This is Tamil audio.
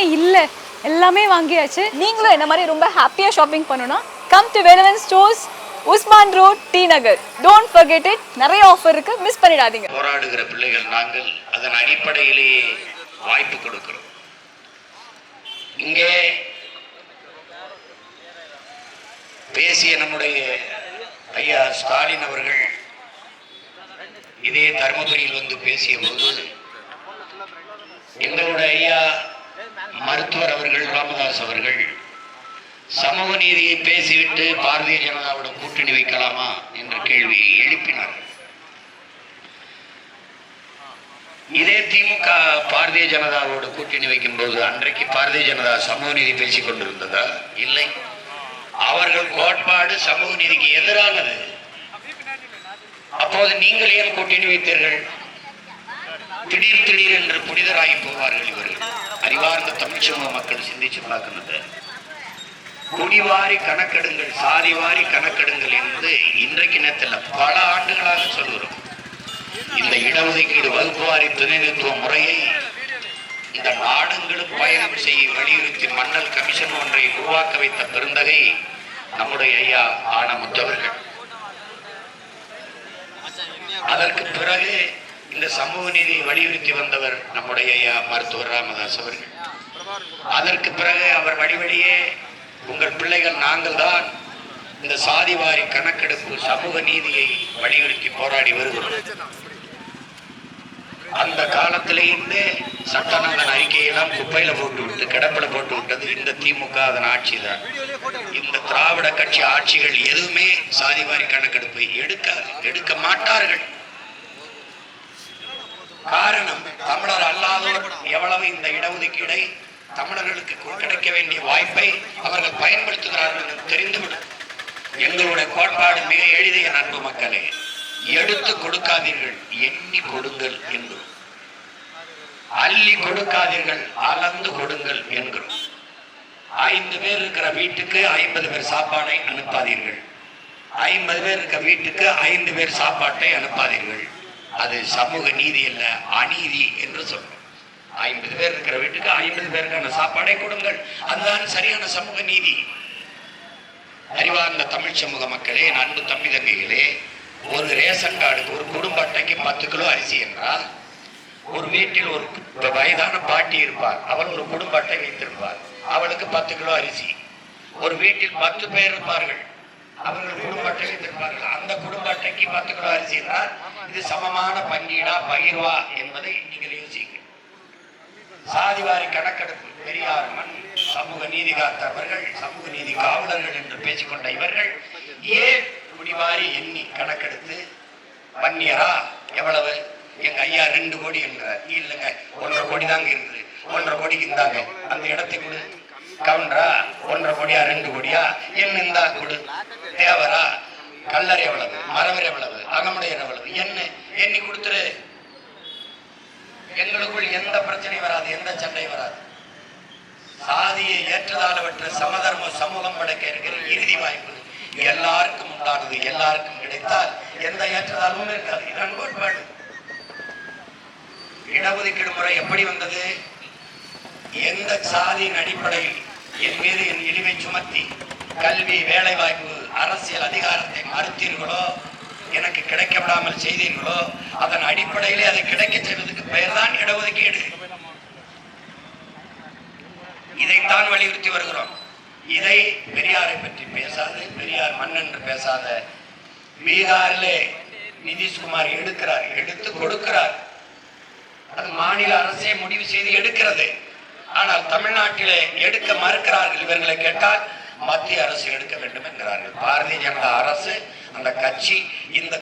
எதுவுமே இல்லை. எல்லாமே வாங்கியாச்சு. நீங்களும் என்ன மாதிரி ரொம்ப ஹாப்பியாக ஷாப்பிங் பண்ணணும்னா come to Velavan stores Usman road T Nagar don't forget it. நிறைய ஆஃபர் இருக்கு. மிஸ் பண்ணிடாதீங்க. போராடுகிற பிள்ளைகள் நாங்கள் அதன் அடிப்படையிலேயே வாய்ப்பு கொடுக்கிறோம். இங்கே பேசிய நம்முடைய ஐயா ஸ்டாலின் அவர்கள் இதே தருமபுரியில் வந்து பேசிய போது எங்களுடைய ஐயா மருத்துவர் அவர்கள் ராமதாஸ் அவர்கள் சமூக நீதியை பேசிவிட்டு பாரதிய ஜனதாவோட கூட்டணி வைக்கலாமா என்ற கேள்வியை எழுப்பினார். இதே திமுக பாரதிய ஜனதாவோட கூட்டணி வைக்கும்போது அன்றைக்கு பாரதிய ஜனதா சமூக நீதி பேசிக் கொண்டிருந்ததா? இல்லை. அவர்கள் கோட்பாடு சமூக நீதிக்கு எதிரானது. அப்போது நீங்கள் ஏன் கூட்டணி வைத்தீர்கள்? திடீர் திடீர் என்று புனிதராகி போவார்கள் இவர்கள். அறிவார்ந்த தமிழ் சமூக மக்கள் சிந்திச்சு பார்க்கணுது குடிவாரி கணக்கெடுங்கள் சாதிவாரி கணக்கெடுங்கள் என்பது இன்றைக்கு நேரத்தில் பல ஆண்டுகளாக சொல்கிறோம் இந்த இடஒதுக்கீடு வகுப்புவாரி பிரதிநிதித்துவ முறையை இந்த நாடுகளும் பயணம் செய்ய வலியுறுத்தி மன்னல் கமிஷன் ஒன்றை உருவாக்க வைத்த பெருந்தகை நம்முடைய ஐயா ஆன முத்தவர்கள் அதற்கு பிறகு இந்த சமூக நீதியை வலியுறுத்தி வந்தவர் நம்முடைய ஐயா மருத்துவர் ராமதாஸ் அவர்கள். அதற்கு பிறகு அவர் வழிவழியே உங்கள் பிள்ளைகள் நாங்கள் தான் இந்த சாதிவாரி கணக்கெடுப்பு சமூக நீதியை வலியுறுத்தி போராடி வருகிறோம். அந்த காலத்திலேயே சட்டநலன் அறிக்கையெல்லாம் குப்பையில போட்டு விட்டு கிடப்பில போட்டு விட்டது. இந்த திமுக அதன் ஆட்சி தான் இந்த திராவிட கட்சி ஆட்சிகள் எதுவுமே சாதிவாரி கணக்கெடுப்பை எடுக்காது எடுக்க மாட்டார்கள். காரணம் தமிழர் அல்லாதோர் எவ்வளவு இந்த இடஒதுக்கீடை தமிழர்களுக்கு கிடைக்க வேண்டிய வாய்ப்பை அவர்கள் பயன்படுத்துகிறார்கள் என்று தெரிந்துவிடும். எங்களுடைய கோட்பாடு மிக எளிதிய நண்பு மக்களே. எடுத்து கொடுக்காதீர்கள் எண்ணி கொடுங்கள் என்றும் அள்ளி கொடுக்காதீர்கள் அளந்து கொடுங்கள் என்கிறோம். ஐந்து பேர் இருக்கிற வீட்டுக்கு ஐம்பது பேர் சாப்பாடை அனுப்பாதீர்கள். ஐம்பது பேர் இருக்கிற வீட்டுக்கு ஐந்து பேர் சாப்பாட்டை அனுப்பாதீர்கள். அது சமூக நீதி அல்ல அநீதி என்று சொல்றோம். ஐம்பது பேர் இருக்கிற வீட்டுக்கு ஐம்பது பேருக்கான சாப்பாடை கொடுங்கள். அதுதான் சரியான சமூக நீதி. அறிவார்ந்த தமிழ் சமூக மக்களே அன்பு தம்பி தங்கைகளே ஒரு ரேஷன் கார்டுக்கு ஒரு குடும்ப அட்டைக்கு பத்து கிலோ அரிசி என்றால் ஒரு வீட்டில் ஒரு வயதான பாட்டி இருப்பார் அவள் ஒரு குடும்ப அட்டை வைத்திருப்பார் அவளுக்கு பத்து கிலோ அரிசி. ஒரு வீட்டில் பத்து பேர் இருப்பார்கள். அவர்கள் குடும்ப அட்டை வைத்திருப்பார்கள். அந்த குடும்ப அட்டைக்கு பத்து கிலோ அரிசி என்றால் இது சமமான பங்கீடா பகிர்வா என்பதை நீங்கள் யோசிக்க சாதிவாரி கணக்கெடுப்பு பெரியார் மண் சமூக நீதி காத்தவர்கள் சமூக நீதி காவலர்கள் என்று பேசிக்கொண்ட இவர்கள் ஏன் குடிவாரி எண்ணி கணக்கெடுத்து வன்னியரா எவ்வளவு? எங்க ஐயா ரெண்டு கோடி என்கிறார் இல்லைங்க ஒன்றரை கோடி தாங்க இருக்குது ஒன்றரை கோடிக்கு இருந்தாங்க அந்த இடத்தை கொடு. கவுண்டரா? ஒன்றரை கோடியா? ரெண்டு கோடியா? என்ன இருந்தா கொடு. தேவரா? கல்லறை எவ்வளவு மரவர் எவ்வளவு அகமுடையர் எவ்வளவு என்ன எண்ணி கொடுத்துரு. எங்களுக்குள் எந்த பிரச்சனையும் வராது எந்த சண்டையும் வராது. சாதியை ஏற்றதாலவற்ற சமதர்ம சமூகம் படைக்க இருக்கிற இறுதி வாய்ப்பு. எல்லாருக்கும் உண்டானது எல்லாருக்கும் கிடைத்தால் எந்த ஏற்றதாலும் இருக்காது. இதான் கோட்பாடு இடஒதுக்கீடு முறை எப்படி வந்தது? எந்த சாதியின் அடிப்படையில் என் மீது என் இழிவை சுமத்தி கல்வி வேலைவாய்ப்பு அரசியல் அதிகாரத்தை மறுத்தீர்களோ எனக்கு கிடைக்க விடாமல் செய்தீர்களோ அதன் அடிப்படையிலே அதை கிடைக்க செய்வதற்கு பெயர்தான் இடஒதுக்கீடு. இதைத்தான் வலியுறுத்தி வருகிறோம். இதை பெரியாரை பற்றி பேசாது பெரியார் மண் என்று பேசாத பீகாரிலே நிதிஷ்குமார் எடுக்கிறார் எடுத்து கொடுக்கிறார். அது மாநில அரசே முடிவு செய்து எடுக்கிறது. ஆனால் தமிழ்நாட்டிலே எடுக்க மறுக்கிறார்கள். இவர்களை கேட்டால் மத்திய அரசு எடுக்க வேண்டும் என்கிறார்கள். பாரதிய ஜனதா அரசு அந்த கட்சி இந்த